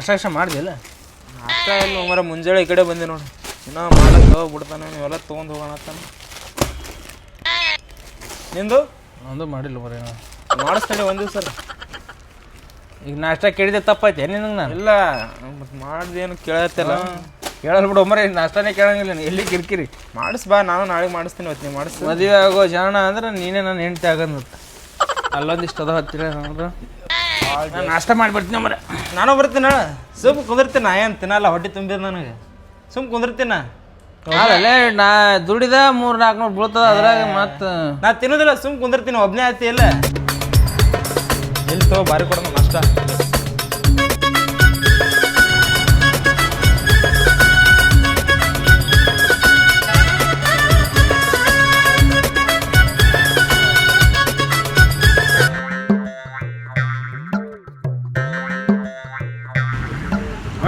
ಅಷ್ಟಾಕ್ಷ ಮಾಡಿದಿಲ್ಲ ಅಷ್ಟ ಇಲ್ಲ ಮರ ಮುಂಜಾನೆ ಈ ಕಡೆ ಬಂದೆ ನೋಡಿ. ಇನ್ನೂ ಮಾಡಕ್ಕೆ ಹೋಗ್ಬಿಡ್ತಾನೆ ನೀವೆಲ್ಲ ತೊಗೊಂಡು ಹೋಗೋಣ ಅಂತಾನೆ. ನಿಂದು? ಒಂದು ಮಾಡಿಲ್ಲ ಮರ ಮಾಡಿಸ್ತಾನೆ ಒಂದು ಸರ್ ಈಗ ನಾಷ್ಟ ಕೇಳಿದೆ ತಪ್ಪಾಯ್ತೆ. ನಿನಗೆ ನಾನು? ಇಲ್ಲ ಮತ್ತೆ ಮಾಡ್ದೇನು ಕೇಳತ್ತಲ್ಲ. ಕೇಳಲ್ ಬಿಡು ಮರೆ ನಾಷ್ಟಾನೇ ಕೇಳಂಗಿಲ್ಲ ನೀನು. ಎಲ್ಲಿ ಕಿರಿಕಿರಿ? ಮಾಡಿಸ್ ಬಾ ನಾನು ನಾಳೆ ಮಾಡಿಸ್ತೀನಿ ಇವತ್ತು. ನೀವು ಮಾಡಿಸ್ತೀನಿ ಮದುವೆ ಆಗೋ ಜಾಣ ಅಂದ್ರೆ ನೀನೇ ನನ್ನ ಹೆಂಡತಿ ಆಗಂದತ್ತ ಅಲ್ಲೊಂದಿಷ್ಟು ಅದ ಹತ್ತಿರ ಅಂದ್ರೆ ನಾನು ನಾಷ್ಟ ಮಾಡಿಬಿಡ್ತೀನಿ ಮರೆ ನಾನು ಬರ್ತೀನ ಸುಮ್ ಕುಂದಿರ್ತೀನಿ ನಾ ಏನು ತಿನ್ನಲ್ಲ ಹೊಟ್ಟೆ ತುಂಬಿದ ನನಗೆ. ಸುಮ್ ಕುಂದಿರ್ತೀನ ಅಲ್ಲೇ ನಾ ದುಡಿದ ಮೂರು ನಾಲ್ಕುನೂರು ಬೀಳ್ತದ ಅದ್ರಾಗ ಮತ್ತೆ. ನಾ ತಿನ್ನೋದಿಲ್ಲ ಸುಮ್ ಕುಂದಿರ್ತೀನಿ ಒಬ್ಬನೇ ಆಯ್ತಿ ಇಲ್ಲ ಎಲ್ಲಿ ತಗೋ ಬಾರಿ ಕೊಡೋಣ ನಷ್ಟ.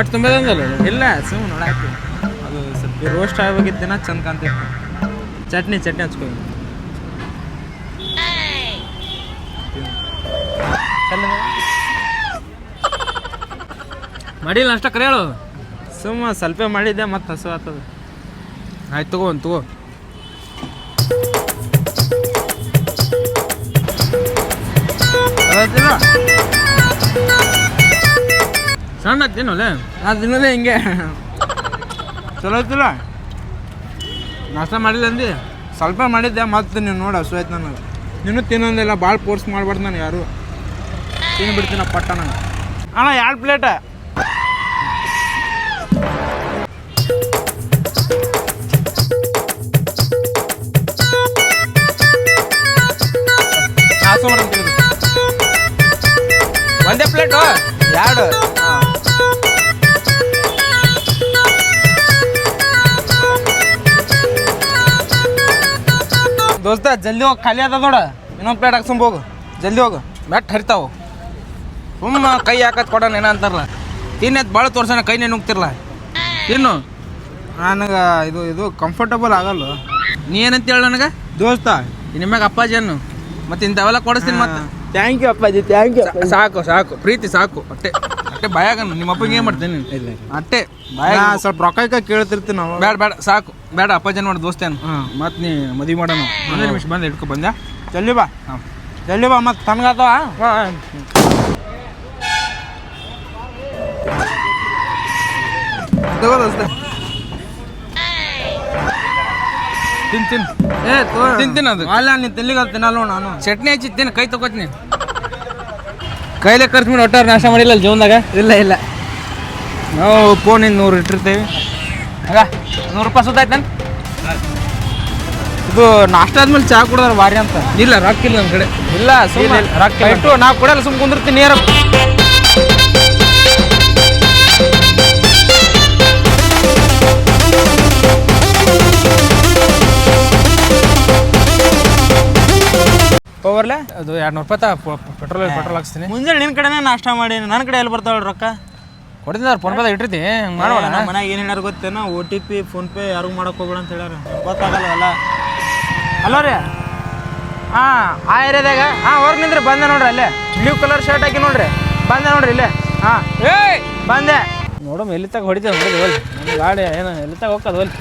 ಒಟ್ಟು ತುಂಬದಂಗಲ್ಲ ಇಲ್ಲ ಸುಮ್ಮನೆ ನೋಡಾಕಿ. ಅದು ಸ್ವಲ್ಪ ರೋಸ್ಟ್ ಆಗಬೇಕಿತ್ತೇನ ಚಂದ ಕಾಣ್ತಿತ್ತು. ಚಟ್ನಿ ಚಟ್ನಿ ಹಚ್ಕೋ ಮಾಡಿಲ್ಲ ಅಷ್ಟ ಕರೆಯಳು ಸುಮ್ಮ ಸ್ವಲ್ಪ ಮಾಡಿದ್ದೆ ಮತ್ತೆ ಹಸು ಆಗ್ತದ ಆಯ್ತು ತಗೋ ಒಂದು ತಗೋ. ಸಣ್ಣ ತಿನ್ನೋಲೆ ನಾನು ತಿನ್ನೋದೇ ಹಿಂಗೆ. ಚಲೋ ಐತಿಲ್ಲ? ನಾಷ್ಟ ಮಾಡಿಲ್ಲ ಅಂದಿ? ಸ್ವಲ್ಪ ಮಾಡಿದ್ದೆ ಮತ್ತೆ ನೀವು ನೋಡಿ ಹಸು ಆಯ್ತು ನನಗೆ. ನೀನು ತಿನ್ನೋದಿಲ್ಲ ಭಾಳ ಫೋರ್ಸ್ ಮಾಡ್ಬಾರ್ದು ನಾನು ಯಾರು. ತಿನ್ಬಿಡ್ತೀನ ಪಟ್ಟ ನಾನು ಅಣ್ಣ ಎರಡು ಪ್ಲೇಟ ಒಂದೇ ಪ್ಲೇಟು ಎರಡು. ದೋಸ್ತ ಜಲ್ದಿ ಹೋಗಿ ಖಾಲಿ ಅದ ನೋಡ. ಇನ್ನೊಂದು ಪ್ಲೇಟ್ ಹಾಕ್ಸೊಂಬ ಹೋಗು. ಜಲ್ದಿ ಹೋಗು. ಮೆಟ್ ಹರಿತಾವು. ಸುಮ್ಮ ಕೈ ಹಾಕತ್ ಕೊಡೋಣ ಏನ ಅಂತಾರಲ್ಲ. ತಿನ್ನತ್ ಭಾಳ ತೋರ್ಸೋಣ ಕೈನೇ ನುಗ್ತಿರ್ಲ. ತಿನ್ನು. ನನಗೆ ಇದು ಇದು ಕಂಫರ್ಟಬಲ್ ಆಗಲ್ಲ. ನೀ ಏನಂತ ಹೇಳ ನನಗೆ? ದೋಸ್ತ. ನಿಮ್ಯಾಗ ಅಪ್ಪಾಜಿ ಅನ್ನು. ಮತ್ತೆ ಇಂಥವೆಲ್ಲ ಕೊಡಿಸ್ತೀನಿ ಮತ್ತೆ. ಥ್ಯಾಂಕ್ ಯು ಅಪ್ಪಾಜಿ ಥ್ಯಾಂಕ್ ಯು ಸಾಕು ಸಾಕು. ಪ್ರೀತಿ ಸಾಕು ಅಟ್ಟೆ ಅಟ್ಟೆ ಬಾಯಾಗ ನಿಮ್ಮ ಅಪ್ಪಗೆ ಏನು ಮಾಡ್ತೇನೆ? ಇಲ್ಲ ಅಟ್ಟೆ ಭಯ ಸ್ವಲ್ಪ ರೊಕ್ಕ ಕೇಳ್ತಿರ್ತೀನಿ ನಾವು ಬೇಡ ಬೇಡ ಸಾಕು. ಬೇಡ ಅಪ್ಪಾಜಿ ಮಾಡಿ ದೋಸ್ತೇನು ಹಾಂ. ಮತ್ತೆ ನೀ ಮದುವೆ ಮಾಡೋಣ ಒಂದೇ ನಿಮಿಷ ಬಂದು ಇಟ್ಕೊ ಬಂದೆ ಜಲ್ದಿ ಬಾ. ಹಾಂ. ಜಲ್ದಿ ಬಾ ಮತ್ತೆ ತನಗಾತವ ಹಾಂ ತಗೋ ದೋಸ್ತ. ತಿನ್ ತಿನ್. ಏ ತಿನ್ ತಿನ್ ಅದು. ಅಲ್ಲ ನೀನು ತಿನ್ಲಿಕ್ಕೆ ತಿನ್ನಲ್ಲ ನಾನು. ಚಟ್ನಿ ಹಚ್ಚಿ ತಿನ್ನ ಕೈ ತಗೋತೀನಿ. ಕೈಲೇ ಖರ್ಚು ಮಾಡಿ ಒಟ್ಟಾರೆ ನಾಶ ಮಾಡಿಲ್ಲ ಜೀವನದಾಗ? ಇಲ್ಲ ಇಲ್ಲ. ನಾವು ಫೋನಿಂದ ನೂರು ಇಟ್ಟಿರ್ತೇವೆ. ಆಗ ನೂರು ರೂಪಾಯಿ ಸುತ್ತಾಯ್ತು ನಾನು ಇದು ನಾಷ್ಟ ಆದ್ಮೇಲೆ ಚಹಾ ಕುಡಿದ್ರೆ ಭಾರಿ ಅಂತ. ಇಲ್ಲ ರೊಕ್ಕ ಇಲ್ಲ ನಮ್ಮ ಕಡೆ. ಇಲ್ಲ ಸುಮ್ಮನೆ ರೊಕ್ಕ ಇಲ್ಲ. ಇಟ್ಟು ನಾವು ಕೊಡಲ್ಲ ಸುಮ್ಮನೆ ಕುಂದಿರ್ತೀನಿ ನೇರ ಹೋಗ್ಬರ್ಲೆ ಅದು ಎರಡು ನೂರು ರೂಪಾಯಿ ಪೆಟ್ರೋಲ್ ಪೆಟ್ರೋಲ್ ಹಾಕ್ಸ್ತೀನಿ. ಮುಂಜಾನೆ ನಿನ್ನ ಕಡೆನೇ ನಾಷ್ಟ ಮಾಡಿ ನನ್ನ ಕಡೆ ಎಲ್ಲಿ ಬರ್ತಾವಳ ರೊಕ್ಕ? ಕೊಡ್ತೀನಿ ಫೋನ್ ಪೇ ಇಟ್ಟಿರ್ತಿ ಮಾಡೋಣ ನಮ್ಮ ಮನ್ಯಾಗ ಏನು ಹೇಳ್ಯಾರ ಗೊತ್ತೇನ? O T P PhonePe ಯಾರಿಗೂ ಮಾಡಕ್ಕೆ ಹೋಗ್ಬೇಡ ಅಂತ ಹೇಳ್ಯಾರ. ಗೊತ್ತಾಗಲ್ಲ ಅಲ್ಲ ಹಲೋ ರೀ. ಹಾಂ ಆ ಏರಿಯಾದಾಗ ಹಾಂ ಹೊರಗೆ ನಿಂದ್ರೆ ಬಂದೆ ನೋಡ್ರಿ ಅಲ್ಲೇ. ಬ್ಲೂ ಕಲರ್ ಶರ್ಟ್ ಹಾಕಿ ನೋಡ್ರಿ. ಬಂದೆ ನೋಡ್ರಿ ಇಲ್ಲೇ. ಹಾಂ. ಏಯ್! ಬಂದೆ. ನೋಡು ಎಲ್ಲಿ ತಗ ಹೊಡಿತೇವೆ? ಹೊಡಿದು ಹೋಲಿ. ಗಾಡಿ ಏನು ಎಲ್ಲಿ ತಗ ಹೋಗ್ತದೆ ಒಲ್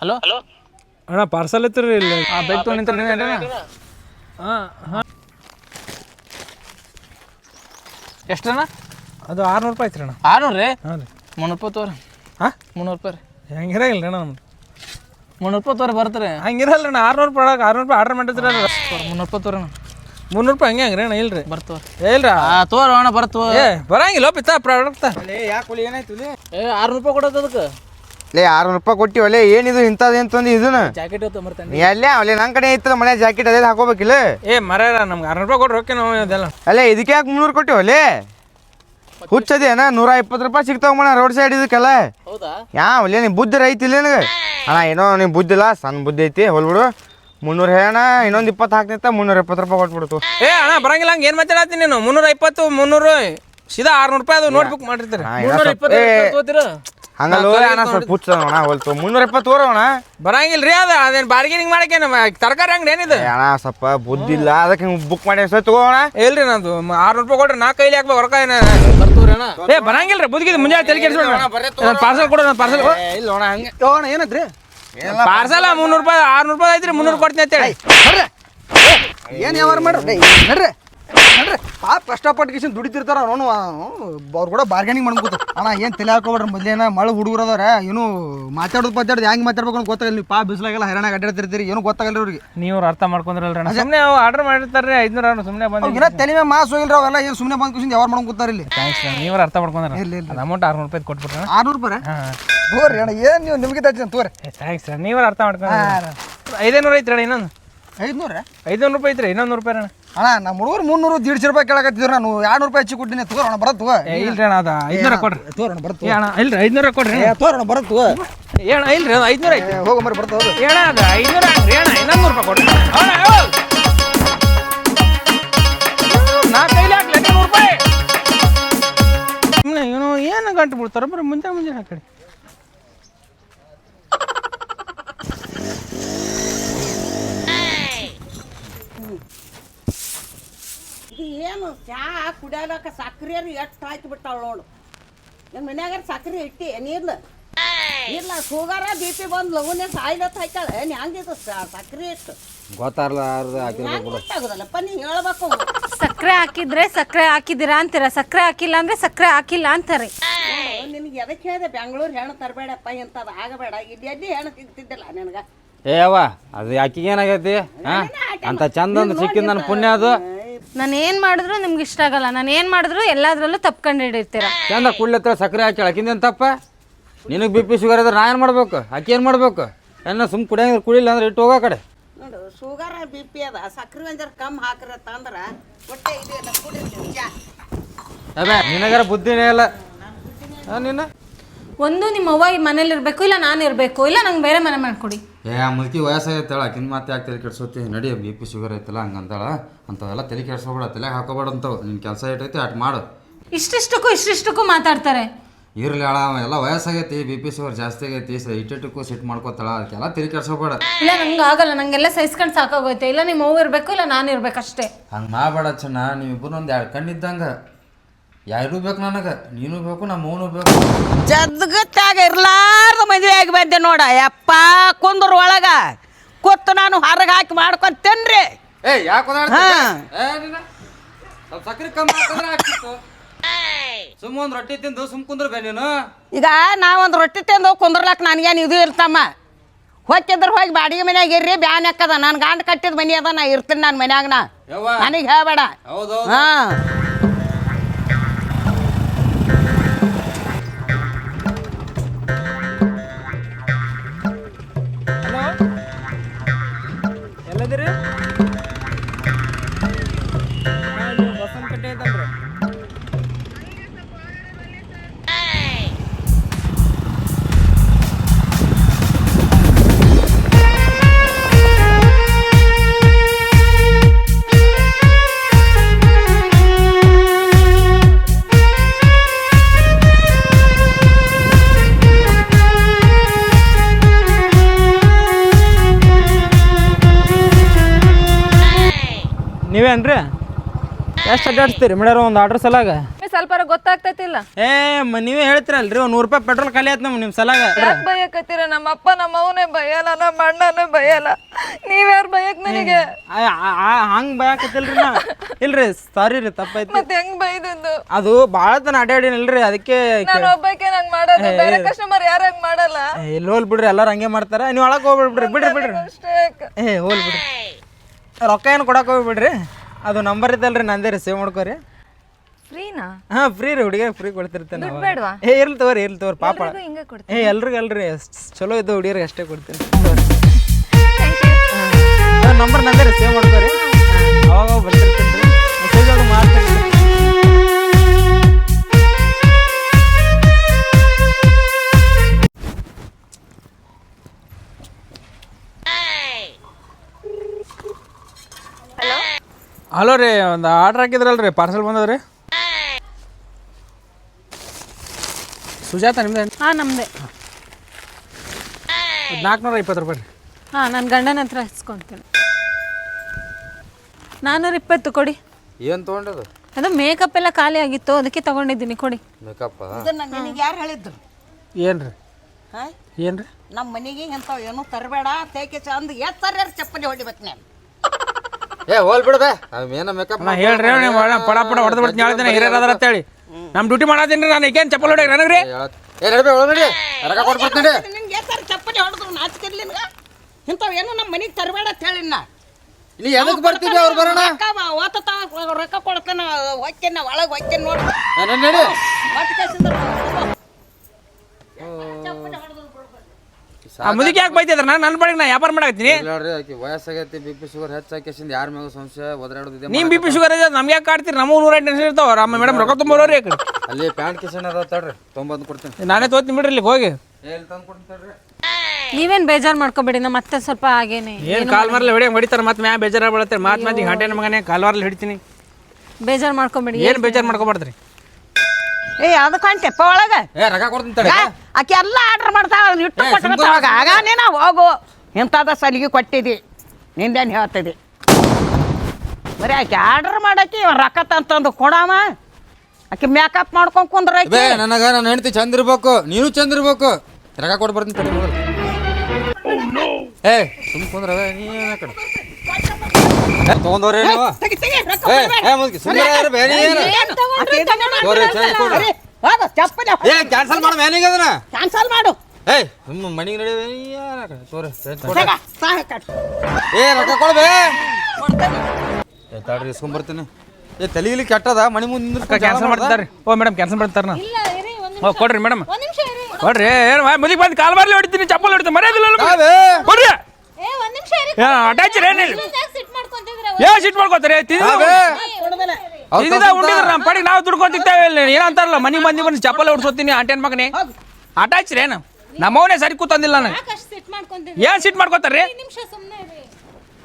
ಹಲೋ? ಹಲೋ? ಅಣ್ಣ ಪಾರ್ಸಲ್ ಇತ್ತು ಇಲ್ಲಿ. ಹಾಂ ಬೈಕ್ ತೊಗೊಂಡು ನಿಂತಾರೆ ನೀವೇನ್ರಿ ಹಾಂ ಹಾಂ. ಎಷ್ಟಣ್ಣ? ಅದು ಆರ್ನೂರು ರೂಪಾಯಿ ಐತ್ರಿ ಅಣ್ಣ. ಆರ್ನೂರು ರೀ? ಹಾಂ ರೀ. ಮುನ್ನೂರು ರೂಪಾಯಿ ತೋರಿ ಹಾಂ? ಮುನ್ನೂರು ರೂಪಾಯಿ ರೀ. ಹೆಂಗಿರಂಗಿಲ್ಲ ಅಣ್ಣ ನಮ್ದು? ಮುನ್ನೂರು ರೂಪಾಯಿ ತೋರಿ ಬರ್ತಾರೆ. ಹಂಗಿರಲ್ಲ ಅಣ್ಣ ಆರ್ನೂರು ರೂಪಾಯಿ ಆರ್ನೂರು ರೂಪಾಯಿ ಆರ್ಡರ್ ಮಾಡಿದ್ರೆ ಮುನ್ನೂರು ರೂಪಾಯಿ ತೋರಿ ಅಣ್ಣ. ಮುನ್ನೂರು ರೂಪಾಯಿ ಹಂಗೆ ಹಂಗ್ರಿ ಅಣ್ಣ ಇಲ್ರಿ? ಬರ್ತವ ಇಲ್ರಿ? ಆ ತೋರ ಅಣ್ಣ ಬರ್ತವ ಏ ಬರಂಗಿಲ್ಲ ಪಿತ್ತ ಪ್ರಾಡಕ್ಟ್ ಏ ಯಾಕೆ ಏನಾಯ್ತು ಏ ಆರ್ನೂರು ರೂಪಾಯಿ ಕೊಡೋದು ಅದಕ್ಕೆ. ಲೇ ಆರ್ನೂರು ರೂಪಾಯಿ ಕೊಟ್ಟಿ ಒಲೆ ಏನಿದು ಇಂಥದ್ದು ಅಂತಂದು ತಂದು ಇದನ್ನ? ಜಾಕೆಟ್ ತೊಗೊಂಬರ್ತಾನೆ ಅಲ್ಲೇ ಅವಲೆ ನನ್ನ ಕಡೆ ಇತ್ತು ಮನೆ ಜಾಕೆಟ್ ಅದೇ ಹಾಕೋಬೇಕಿಲ್ಲ ಏ ಮರ ನಮ್ಗೆ ಆರ್ನೂರು ರೂಪಾಯಿ ಕೊಟ್ಟು ಓಕೆ ನಾವು ಅದೆಲ್ಲ ಅಲ್ಲೇ ಇದಕ್ಕೆ ಯಾಕೆ ಮುನ್ನೂರು ಕೊಟ್ಟಿ ಒಲೆ ಹುಚ್ಚದೇನ ನೂರ ಇಪ್ಪತ್ತು ರೂಪಾಯಿ ಸಿಗ್ತಾವ ಮಣ ರೋಡ್ ಸೈಡ್ ಇದಕ್ಕೆಲ್ಲ. ಹೌದಾ? ಯಾ ಒಲೆ ನೀ ಬುದ್ಧಿ ಐತಿಲ್ಲ ನಿನಗೆ? ಅಣ್ಣ ಏನೋ ನೀ ಬುದ್ಧಿ ಇಲ್ಲ ಸಣ್ಣ ಬುದ್ಧಿ ಐತಿ ಹೊಲ್ಬಿಡು. ಮುನ್ನೂರು ಹೇಳಣ ಇನ್ನೊಂದು ಇಪ್ಪತ್ತು ಹಾಕ್ತಿತ್ತ ಮುನ್ನೂರ ಇಪ್ಪತ್ತು ರೂಪಾಯಿ ಕೊಟ್ಬಿಡ್ತು. ಏ ಅಣ್ಣ ಬರಂಗಿಲ್ಲ ಹಂಗೆ ಏನು ಮಾತಾಡತ್ತೀನಿ ನೀನು? ಮುನ್ನೂರ ಇಪ್ಪತ್ತು ಮುನ್ನೂರು ಸೀದಾ ಆರ್ನೂರು ರೂಪಾಯಿ ಅದು ನೋಟ್ಬುಕ್ ಮಾಡಿರ್ತೀರಿ. ಮುನ್ನೂರ ಇಪ್ಪತ್ತು ತಗೋತೀರ? ಹಂಗಲ್ಲ ಅಣ್ಣ ಸ್ವಲ್ಪ ಹುಚ್ಚ ಅಣ್ಣ ಹೋಲ್ತು ಮುನ್ನೂರ ಎಪ್ಪತ್ತು ತೋರವಣ ಬರಂಗಿಲ್ರಿ ಅದ ಅದೇನು ಬಾರ್ಗೇನಿಂಗ್ ಮಾಡಕ್ಕೆ ನಮ್ಮ ತರಕಾರಿ ಅಂಗಡಿ ಏನಿದೆ? ಅಣ್ಣ ಸ್ವಲ್ಪ ಬುದ್ಧಿ ಇಲ್ಲ ಅದಕ್ಕೆ ಬುಕ್ ಮಾಡಿ ಸರ್ ತಗೋಣ ಇಲ್ರಿ ನಂದು ಆರ್ನೂರು ರೂಪಾಯಿ ಕೊಡ್ರಿ ನಾ ಕೈಲಿ ಹಾಕ್ಬೇಕು ರೊಕ್ಕ ಏನ? ಏ ಬರಂಗಿಲ್ರಿ ಬುದ್ಧಿಗೆ ಮುಂಜಾನೆ ತಲೆ ಕೆಡಿಸ್ಬೇಡ ಪಾರ್ಸಲ್ ಕೊಡು ಪಾರ್ಸಲ್ ಇಲ್ಲ ಅಣ್ಣ ಹಂಗೆ. ತಗೋಣ ಏನಂತ್ರಿ? ಪಾರ್ಸಲ್ ಮುನ್ನೂರು ರೂಪಾಯಿ ಆರ್ನೂರು ರೂಪಾಯಿ ಐತ್ರಿ ಮುನ್ನೂರು ಕೊಡ್ತೀನಿ ಅಂತೇಳಿ. ಬರ್ರಿ ಏನು ವ್ಯವಹಾರ ಮಾಡ್ರಿ? ನಡ್ರಿ. ನಡ್ರಿ ಪಾಪ ಕಷ್ಟಪಟ್ಟು ಕಿಶನ್ ದುಡಿತಿರ್ತಾರ ಅವನು ಅವ್ರು ಕೂಡ ಬಾರ್ಗೇನಿಂಗ್ ಮಾಡ್ಕೊತ ಅಣ್ಣ ಏನು ತಲೆ ಹಾಕೋಬೇಡ್ರಿ ಮೊದಲೇನ ಮಳೆ ಹುಡುಗರು ಅದಾರ? ಏನು ಮಾತಾಡೋದು ಮಾತಾಡೋದು ಹೆಂಗೆ ಮಾತಾಡ್ಬೇಕು ಅಂತ ಗೊತ್ತಾಗಲ್ಲ ನೀವು ಪಾ ಬಿಸಿಲಾಗೆಲ್ಲ ಹೈರಾಣ ಅಡ್ಡಾಡ್ತಿರ್ತೀರಿ. ಏನು ಗೊತ್ತಾಗಲ್ಲ ಅವ್ರಿಗೆ. ನೀವು ಅರ್ಥ ಮಾಡ್ಕೊಂಡ್ರಲ್ಲ ಸುಮ್ಮನೆ ಸುಮ್ಮನೆ ಆರ್ಡರ್ ಮಾಡಿರ್ತಾರೆ ಐದ್ನೂರ ಸುಮ್ಮನೆ ಬಂದು ಏನ ತಲೆ ಮಾಸು ಹೋಗಿಲ್ರಿ ಅವೆಲ್ಲ. ಏನು ಸುಮ್ಮನೆ ಬಂದು ಕಿಶನ್ ವ್ಯವಹಾರ ಮಾಡ್ಕೊಂಡು ಕೂತಾರ ಇಲ್ಲಿ? ಥ್ಯಾಂಕ್ಸ್ ನೀವು ಅರ್ಥ ಮಾಡ್ಕೊಂಡ್ರೆ ಇಲ್ಲ, ಇಲ್ಲ. ಅಮೌಂಟ್ ಆರ್ನೂರು ರೂಪಾಯಿ ಕೊಟ್ಬಿಟ್ರೆ ಆರ್ನೂರು ರೂಪಾಯಿ ತೋರಿ ಅಣ್ಣ ಏನು ನೀವು ನಿಮಗೆ ತೋರಿ. ಥ್ಯಾಂಕ್ಸ್ ನೀವ್ರ ಅರ್ಥ ಮಾಡ್ಕೊಂಡ್ರ ಐದೇನೂರು ಐತ್ರಿ ಇನ್ನೊಂದು? ಐದುನೂರ? ಐದುನೂರು ರೂಪಾಯಿ ಐತ್ರಿ ಇನ್ನೊಂದು ನೂರು ರೂಪಾಯಿ ಅಣ್ಣ ಅಣ್ಣ ನಮ್ಮ ಹುಡುಗರು ಮುನ್ನೂರು ದೀಡ್ಶೆ ರೂಪಾಯಿ ಕೇಳಕತ್ತಿದ್ರು ನಾನು ಎರಡು ರೂಪಾಯಿ ಹೆಚ್ಚು ಕೊಟ್ಟಿನಿ ತೋರೋಣ ಬರತ್ತು ಏ, ಇಲ್ರಿ ಅಣ್ಣ ಅದು ಐದ್ನೂರ ಕೊಡ್ರಿ. ತೋರೋಣ ಬರತ್ತು ಏ ಅಣ್ಣ ಇಲ್ರಿ ಐದ್ನೂರ ಕೊಡ್ರಿ. ತೋರೋಣ ಬರತ್ತು ಏ ಅಣ್ಣ ಇಲ್ರಿ ಅದು ಐದ್ನೂರ ಐತಿ ಹೋಗೋ ಮರಿ ಬರ್ತಾವ ಏ ಅಣ್ಣ ಅದು ಐದ್ನೂರ ಹಾಕ್ರಿ ಅಣ್ಣ ಇನ್ನೊಂದು ನೂರು ರೂಪಾಯಿ ಕೊಡ್ರಿ. ಅಣ್ಣ ನಾ ಕೈಲಿ ಹಾಕ್ಲಿ ನೂರು ರೂಪಾಯಿ. ಏನೋ ಏನು ಗಂಟು ಬಿಡ್ತಾರ ಬರೀ ಮುಂಜಾನೆ ಮುಂಜಾನೆ ಹಾಕಿ ಇದು ಏನು ಚಾ ಕುಡಿಯೋದಕ್ಕ ಸಕ್ರೆ ಎಷ್ಟು ಹಾಕಿ ಬಿಟ್ಟಾಳ ನೋಡು. ನಿಮ್ಮ ಮನ್ಯಾಗ ಸಕ್ಕರೆ ಇಟ್ಟಿ ನೀರ್ಲ ಇಲ್ಲ ಶುಗರ ಬಿ ಪಿ ಬಂದು ಲಗುನೆ ಸಾಯ್ಲತ್ ಹಾಕ್ಯಾಳ. ಏನು ಹೆಂಗಿದು ಸಕ್ಕರೆ ಇಟ್ಟು? ಗೊತ್ತಾರ್ಲಾರ್ದ ಹೆಂಗೆ ಗೊತ್ತಾಗೋದಲ್ಲಪ್ಪ ನೀ ಹೇಳ್ಬೇಕು. ಸಕ್ಕರೆ ಹಾಕಿದ್ರೆ ಸಕ್ಕರೆ ಹಾಕಿದಿರಾ ಅಂತೀರ? ಸಕ್ಕರೆ ಹಾಕಿಲ್ಲ ಅಂದ್ರೆ ಸಕ್ಕರೆ ಹಾಕಿಲ್ಲ ಅಂತಾರೆ. ನಿನಗೆ ಎದಕ್ಕೆ ಹೇಳಿದೆ? ಬೆಂಗಳೂರು ಹೆಣ್ಣು ತರಬೇಡಪ್ಪ ಇಂಥದ್ದು ಆಗಬೇಡ. ಇಲ್ಲಿ ಎಲ್ಲಿ ಹೆಣ್ಣು ಸಿಗ್ತಿದ್ದಿಲ್ಲ ನಿನಗೆ? ಏ ಅವ್ವ ಅದು ಆಕಿಗೆ ಏನಾಗೈತಿ ಹಾ ಅಂತ ಚಂದ ಸಿಕ್ಕಿದ ಸಿಕ್ಕಿದ್ ನನ್ನ ಪುಣ್ಯ ಅದು. ನಾನು ಏನು ಮಾಡಿದ್ರು ನಿಮ್ಗೆ ಇಷ್ಟ ಆಗಲ್ಲ. ನಾನು ಏನು ಮಾಡಿದ್ರು ಎಲ್ಲದರಲ್ಲೂ ತಪ್ಕೊಂಡು ಹಿಡಿತೀರ ಚಂದ ಕುಡ್ಲತ್ತ ಸಕ್ಕರೆ ಹಾಕಿ ಆಕಿಂದೇನು ತಪ್ಪ? ನಿನಗೆ ಬಿ ಪಿ ಶುಗರ್ ಇದ್ರೆ ನಾ ಏನು ಮಾಡ್ಬೇಕು? ಆಕಿ ಏನು ಮಾಡ್ಬೇಕು? ಏನ ಸುಮ್ ಕುಡಿಯಂಗ ಕುಡಿಲ್ಲ ಅಂದ್ರೆ ಇಟ್ಟು ಹೋಗೋ ಕಡೆ. ನೋಡು ಶುಗರ್ ಬಿ ಪಿ ಅದ. ಸಕ್ರೆ ಒಂದರ ಕಮ್ಮಿ ಹಾಕ್ರತ್ತ ಅಂದ್ರೆ ಹೊಟ್ಟೆ ಕುಡಿರ್ತೀವಿ ಅದೇ ನಿನಗಾರ ಬುದ್ಧಿನೇ ಇಲ್ಲ. ಆ, ನಿನ್ನ ಒಂದು ನಿಮ್ಮ ಅವ್ವ ಈ ಮನೇಲಿ ಇರಬೇಕು ಇಲ್ಲ ನಾನು ಇರಬೇಕು ಇಲ್ಲ ನಂಗೆ ಬೇರೆ ಮನೆ ಮಾಡ್ಕೊಡಿ. ಏ ಆ ಮುಲ್ಕಿ ವಯಸ್ಸಾಗೈತಳ ಆಕಿನ ಮಾತೆ ಯಾಕೆ ತಲೆ ಕೆಡ್ಸೋತಿ? ನಡಿ ಬಿ ಪಿ ಶುಗರ್ ಐತಲ್ಲ ಹಂಗಂತಾಳ ಅಂಥವೆಲ್ಲ ತಲೆ ಕೆಡ್ಸೋಬೇಡ ತಲೆ ಹಾಕೋಬೇಡ ಅಂತವು ನಿನ್ನ ಕೆಲಸ ಏಟೈತಿ ಅಟ್ ಮಾಡು. ಇಷ್ಟಿಷ್ಟಕ್ಕೂ ಇಷ್ಟಿಷ್ಟಕ್ಕೂ ಮಾತಾಡ್ತಾರೆ. ಇರ್ಲಿ ಅಳ ಎಲ್ಲ ವಯಸ್ಸಾಗೈತಿ ಬಿ ಪಿ ಶುಗರ್ ಜಾಸ್ತಿ ಆಗೈತಿ ಸ ಇಟ್ಟಿಟ್ಟಕ್ಕೂ ಸಿಟ್ಟು ಮಾಡ್ಕೋತಾಳ ಅದಕ್ಕೆಲ್ಲ ತಲೆ ಕೆಡ್ಸೋಬೇಡ ಇಲ್ಲ ನಂಗೆ ಆಗಲ್ಲ ನಂಗೆಲ್ಲ ಸಹಿಸ್ಕೊಂಡು ಸಾಕಾಗೋಯ್ತು. ಇಲ್ಲ ನಿಮ್ಮ ಅವ್ವ ಇರಬೇಕು ಇಲ್ಲ ನಾನು ಇರಬೇಕಷ್ಟೇ. ಅಷ್ಟೇ ಹಂಗೆ ಮಾಡಬೇಡ ಚೆನ್ನ ನೀವಿಬ್ಬರು ಒಂದು ಎರಡು ಕಣ್ಣಿದ್ದಂಗೆ ಎರಡು ಬೇಕು ನನಗೆ ನೀನು ಬೇಕು ನಮ್ಮ ಬೇಕು. ಜದ್ಗತ್ತಾಗ ಇರ್ಲಾರ್ದ ಮದುವೆ ಆಗಿ ಬಂದೆ ನೋಡ ಯಪ್ಪ ಕುಂದ್ರ ಒಳಗ. ಕೂತು ನಾನು ಹೊರಗೆ ಹಾಕಿ ಮಾಡ್ಕೊಂತೇನ್ರಿ. ಏ ಯಾಕೆ ಸಕ್ಕರೆ ಕಮ್ಮಿ ಸುಮ್ಮ ಒಂದು ರೊಟ್ಟಿ ತಿಂದು ಸುಮ್ ಕುಂದ್ರ ನೀನು? ಈಗ ನಾವೊಂದು ರೊಟ್ಟಿ ತಿಂದು ಕುಂದ್ರಲಕ್ಕ ನನಗೇನು ಇದು ಇರ್ತಮ್ಮ. ಹೋಗಿದ್ರೆ ಹೋಗಿ ಬಾಡಿಗೆ ಮನ್ಯಾಗ ಇರ್ರಿ ಬ್ಯಾನ್ ಹಾಕದ. ನಾನು ಗಂಡ ಕಟ್ಟಿದ ಮನೆ ಅದ ನಾ ಇರ್ತೀನಿ ನನ್ನ ಮನ್ಯಾಗ ನಾ ನನಗೆ ಹೇಳ್ಬೇಡ. ಹೌದು. ಹಾ. ಎಷ್ಟು ಅಡ್ಡಾಡಿಸ್ತೀರಿ? ಮೇಡಮ್ ಒಂದು ಆರ್ಡರ್ ಸಲಾಗ? ಸ್ವಲ್ಪ ಗೊತ್ತಾಗ್ತೈತಿಲ್ಲ. ಏ ಮ- ನೀವೇ ಹೇಳ್ತೀರಲ್ರಿ ಒಂದು ನೂರು ರೂಪಾಯಿ ಪೆಟ್ರೋಲ್ ಖಾಲಿ ಆಯ್ತು ನಮ್ಮ ನಿಮ್ಮ ಸಲಾಗ. ಯಾಕೆ ಬಯಕತ್ತೀರ? ನಮ್ಮ ಅಪ್ಪ ನಮ್ಮ ಅವನೇ ಬಯಲ್ಲ ನಮ್ಮ ಅಣ್ಣನೇ ಬಯಲ್ಲ. ನೀವ್ಯಾರು ಬಯಕ್ ನನಗೆ? ಹಂಗೆ ಬಯಕತ್ತಿಲ್ರಿ ನಾ. ಇಲ್ರಿ ಸಾರಿ ರೀ ತಪ್ಪಾಯ್ತು. ಮತ್ತೆ ಹೆಂಗ್ ಬೈದದ್ದು? ಅದು ಭಾಳ ತನ ಅಡ್ಡಾಡಿನಲ್ರಿ ಅದಕ್ಕೆ ನಾನು ಒಬ್ಬಕ್ಕೆ ನಂಗೆ ಮಾಡೋದು ಬೇರೆ ಕಸ್ಟಮರ್ ಯಾರು ಹಂಗ್ ಮಾಡಲ್ಲ? ಇಲ್ಲಿ ಹೋಲ್ ಬಿಡ್ರಿ ಎಲ್ಲಾರು ಹಂಗೆ ಮಾಡ್ತಾರ. ನೀವು ಒಳಗೆ ಹೋಗ್ಬಿಡ್ರಿ ಬಿಡ್ರಿ ಬಿಡ್ರಿ ಅಷ್ಟೇ. ಏ ಹೋಲ್ ಬಿಡ್ರಿ. ರೊಕ್ಕ ಏನು ಕೊಡಕ್ಕೆ ಹೋಗ್ಬಿಡ್ರಿ? ಅದು ನಂಬರ್ ಇದ್ದಲ್ರಿ ನಂದೇ ರೀ ಸೇವ್ ಮಾಡ್ಕೋರಿ. ಫ್ರೀನಾ ಹಾ ಫ್ರೀ ರೀ ಹುಡುಗಿಯರ್ ಫ್ರೀ ಕೊಡ್ತಿರ್ತೇನೆ ದುಡ್ಡ್ ಬೇಡ್ವಾ? ಏ ಇರ್ಲಿ ತಗೋರಿ ಇರ್ಲಿ ತಗೋರಿ ಪಾಪ. ಎಲ್ರಿಗೂ ಹಿಂಗೆ ಕೊಡ್ತೀನಿ ಏ ಎಲ್ರಿಗೂ ಅಲ್ರಿ ಚಲೋ ಇದ್ದ ಹುಡುಗಿಯರಿಗೆ ಅಷ್ಟೇ ಕೊಡ್ತೀನಿ. ನಂಬರ್ ನಂದೇ ರೀ ಸೇವ್ ಮಾಡ್ಕೋರಿ. ಅವಾಗ ಬರ್ತಿರ್ತೀನಿ. ಹಲೋ ರೀ ಒಂದು ಆರ್ಡ್ರ್ ಹಾಕಿದ್ರಲ್ರಿ ಪಾರ್ಸಲ್ ಬಂದದ್ರಿ? ಸುಜಾತ ನಿಮ್ದು ಹಾಂ ನಮ್ಮದೇ ನಾಲ್ಕುನೂರ ಇಪ್ಪತ್ತು ರೂಪಾಯಿ ರೀ. ಹಾಂ ನನ್ನ ಗಂಡನ ಹತ್ರ ಹಚ್ಕೊತೀನಿ. ನಾನ್ನೂರ ಇಪ್ಪತ್ತು ಕೊಡಿ. ಏನು ತೊಗೊಂಡದು? ಅದು ಮೇಕಪ್ ಎಲ್ಲ ಖಾಲಿ ಆಗಿತ್ತು ಅದಕ್ಕೆ ತಗೊಂಡಿದ್ದೀನಿ ಕೊಡಿ. ಮೇಕಪ್ ನಿನಗೆ ಯಾರು ಹೇಳಿದ್ರು ಏನು ರೀ ಹಾಂ? ಏನು ರೀ ನಮ್ಮ ಮನೆಗೆ ಇಂಥವು ಏನೂ ತರಬೇಡ ತೇಕೆ ಚಂದ ಎತ್ತರ ಚಪ್ಪಲಿ ಹೊಡಿಬೇಕು ನಾನು. ಏ ಹೋಲ್ ಬಿಡ್ಬೇ ಏನ ಮೇಕಪ್ ನಾ ಹೇಳ್ರಿ ನೀವು ಪಡ ಪಡ ಹೊಡೆದು ಬಿಡ್ತೀನಿ. ಹೇಳ್ತೀನಿ ಹಿರಿಯರ್ ಅಂತ ಹೇಳಿ ನಮ್ಮ ಡ್ಯೂಟಿ ಮಾಡತ್ತೀನಿ ನಾನು ಈಗೇನು ಚಪ್ಪಲ್ ಹೊಡ್ಯಾಗ ನನಗ್ರಿ? ಏ ನಡ್ಬೇ ಒಳ ನಡಿ ರೊಕ್ಕ ಕೊಟ್ಬಿಡ್ತೀನಿ ನಿಂಗೆ ಎಷ್ಟು ಚಪ್ಪಲಿ ಹೊಡೆದ್ರು ನಾಚಿಕಿರ್ಲಿ ನಿನಗೆ ಇಂಥವು ಏನು ನಮ್ಮ ಮನೆಗೆ ತರಬೇಡ ಅಂತ ಹೇಳಿ ನಾ ನೀ ಎದಕ್ಕೆ ಬರ್ತೀವಿ ಅವ್ರು ಬರೋಣ? ರೊಕ್ಕ ಕೊಡ್ತೇನೆ ಓತತ ರೊಕ್ಕ ಕೊಡ್ತಾನ ಹೊಕ್ಕೇನ ಒಳಗೆ ಹೊಕ್ಕೇನ ನೋಡಿ. ನಡಿ, ಒಟ್ಟು ಕೇಸಿಂದ ಮುದುಕಿ ಯಾಕೆ ಬೈತಿದ್ರ? ನಾನು ನನ್ನ ಬಳಿಗೆ ನಾ ವ್ಯಾಪಾರ ಮಾಡಾಕತ್ತೀನಿ. ಇಲ್ಲ ನೋಡ್ರಿ ಆಕಿ ವಯಸ್ಸಾಗೈತಿ ಬಿ ಪಿ ಶುಗರ್ ಹೆಚ್ಚಾಕಿಸಿಂದ ಯಾರ ಮ್ಯಾಗ ಸಂಶಯ ಒದರಾಡೋದಿದೆ ನಿಮ್ಮ ಬಿ ಪಿ ಶುಗರ್ ಇದೆ ನಮ್ಗೆ ಯಾಕೆ ಕಾಡ್ತೀರಿ? ನಮ್ಮ ನೂರ ಟೆನ್ಷನ್ ಇರ್ತಾವ ನಮ್ಮ ಮೇಡಮ್ ರೊಕ್ಕ ತುಂಬೋರಿ ಆ ಕಡೆ. ಅಲ್ಲಿ ಪ್ಯಾಂಟ್ ಕಿಶನ್ ಅದ ತಡ್ರಿ ತೊಂಬತ್ತು ಕೊಡ್ತೀನಿ. ನಾನೇ ತೋತೀನಿ ಬಿಡ್ರಿ ಇಲ್ಲಿಗೆ ಹೋಗಿ. ಎಲ್ಲಿ ತಂದು ಕೊಡ್ತೀನಿ ತಡ್ರಿ. ನೀವೇನು ಬೇಜಾರು ಮಾಡ್ಕೊಬೇಡಿ ನಾ ಮತ್ತೆ ಸ್ವಲ್ಪ ಹಾಗೇನೆ. ಏನು ಕಾಲ್ ಮಾರ್ಲಿ ಹೊಡಿ ಹೊಡಿತಾರೆ? ಮತ್ತೆ ಮ್ಯಾ ಬೇಜಾರ ಬೀಳತ್ತೆ ಮಾತ್ ಮಾತಿ ಗಂಟೆ ಮಗನೇ ಕಾಲ್ ಮಾರ್ಲಿ ಹಿಡಿತೀನಿ. ಬೇಜಾರು ಮಾಡ್ಕೊಬೇಡಿ ಏನು ಬೇಜಾರು ಮಾಡ್ಕೊಬಾರ್ದ್ರಿ? ಏ ಅದು ಕಂಟೆಪ್ಪ ಒಳಗ? ಏ ರಗ ಕೊಡ್ತೀನಿ ತಡಿ. ಆಕೆ ಎಲ್ಲ ಆರ್ಡರ್ ಮಾಡ್ತಾಳ ಇಟ್ಟು ಕೊಟ್ಬಿಡ್ತಾವಾಗ ಆಗ ನೀನ ಹೋಗು. ಇಂಥದ ಸಲಿಗೆ ಕೊಟ್ಟಿದಿ. ನಿಂದೇನು ಹೇಳ್ತಿದಿ? ಬರೀ ಆಕೆ ಆರ್ಡರ್ ಮಾಡಾಕಿ ರೊಕ್ಕ ತಂತಂದು ಕೊಡಾಮ. ಆಕೆ ಮೇಕಪ್ ಮಾಡ್ಕೊಂಡು ಕುಂದ್ರ ಬೇ ನನಗ ನನ್ನ ಹೆಂಡತಿ ಚಂದ ಇರ್ಬೇಕು. ನೀನು ಚಂದ ಇರ್ಬೇಕು. ರಗ ಕೊಟ್ಟು ಬರ್ತೀನಿ ತಡಿ ಮೊದಲು ಏ ಸುಮ್ ಕುಂದ್ರ ನೀ ಏನ್ ಆ ಕಡೆ ಏ ತಗೊಂಡವ್ರೆ ಕ್ಯಾನ್ಸಲ್ ಮಾಡು ಮ್ಯಾನಿಗೆ ಅದನ್ನ. ಕ್ಯಾನ್ಸಲ್ ಮಾಡು. ಏಯ್ ಸುಮ್ಮ ಮನೆಗೆ ನಡಿ ತೋರಿ. ಏ ರೊಕ್ಕ ಕೊಡ್ಬೇ. ಏ. ತಾಡ್ರಿ ಕೆಟ್ಟದ ಮಣಿ ಮುಂದೆ ಕ್ಯಾನ್ಸಲ್ ಮಾಡ್ತಾರೆ ಓ ಮೇಡಮ್ ಕ್ಯಾನ್ಸಲ್ ಮಾಡ್ತಾರೆ ನಾ ಇಲ್ಲ ಇರಿ ಒಂದು ಓ ಕೊಡ್ರಿ ಮೇಡಮ್ ಒಂದು ನಿಮಿಷ ಇರಿ. ಕೊಡ್ರಿ ಏನು ಮುದಿಗೆ ಬಂದು ಕಾಲ್ ಮಾರ್ಲಿ ಹೊಡಿತೀನಿ ಚಪ್ಪಲ್ ಹೊಡಿತೀನಿ ಮರ್ಯಾದಿಲ್ಲ? ಕೊಡ್ರಿ. ಏ ಒಂದು ನಿಮಿಷ ಇರಿ. ಅಟ್ಯಾಚ್ ಏನಿಲ್ಲ ಸಿಟ್ ಮಾಡ್ಕೊಂತಿದ್ರೆ ಏ ಸಿಟ್ ಮಾಡ್ಕೋತಾರೆ? ಉಂಡಿದ್ರ ನಮ್ಮ ಪಡಿಗೆ ನಾವು ದುಡ್ಕೊಂತಿರ್ತೇವೆ ಇಲ್ಲಿ. ಏನಂತಾರಲ್ಲ ಮನೆ ಬಂದು ಬಂದು ಚಪ್ಪಲ್ ಹೊಡ್ಸೋತೀನಿ ಆಂಟೇನ್ ಮಗನೇ. ಆಟ ರೀ ಏನು? ನಮ್ಮವನೇ ಸರಿ ಕೂತಂದಿಲ್ಲ ನಾನು ಯಾಕಷ್ಟು ಸಿಟ್ ಮಾಡ್ಕೊಂತಿದ್ರೆ ಏನ್ ಸಿಟ್ ಮಾಡ್ಕೋತಾರ್ರಿ ನಿಮಿಷ ಸುಮ್ಮನೆ ಇರಿ